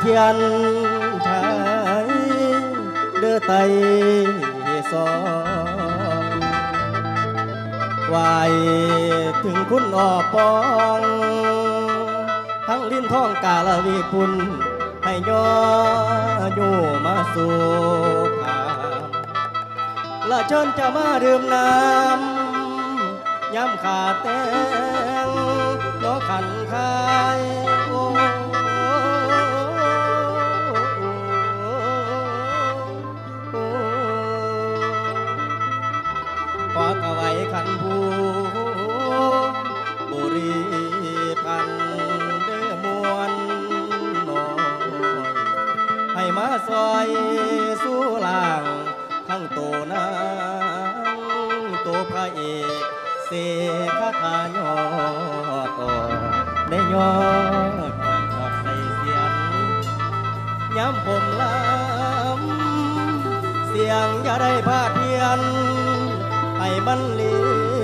เทียนชายเดือไตสองไหวถึงคุณออปอง ทั้งลิ้นท้องกาลวีปุนให้ย่ออยู่มาสู่ขามละเชิญจะมาดื่มน้ำย้ำขาแตงน้อขันคายโอ้ ขอกะไว้ขันผูบุรีพันเด้อมวนน้อยให้มาซอยสู้ล่างทั้งโตนางโตพระเอกเสกคายอดออกได้ยอดออกใส่เสียงย้ำผมลำเสียงอย่าได้พาดเพียน ให้บันเลี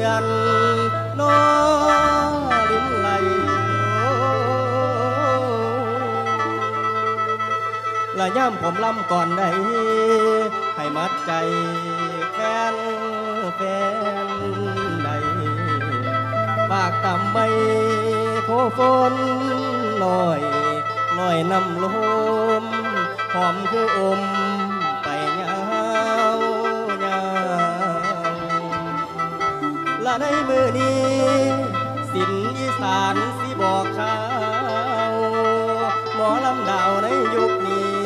ยนน้อลิ้นไหลและย่ำผมลำก่อนได้ให้มัดใจแฟนแฟนใดฝากตำใบโคฝนลอยลอยน้ำลมหอมคืออม ละในมือนี้ สินอีสานสิบอกขาวหมอลำดาวในยุคนี้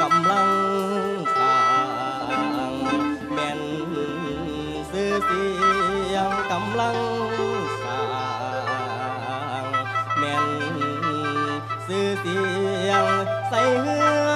กำลังสร้างแม่นซื้อเสียงกำลังสร้างแม่นซื้อเสียงใส่เฮื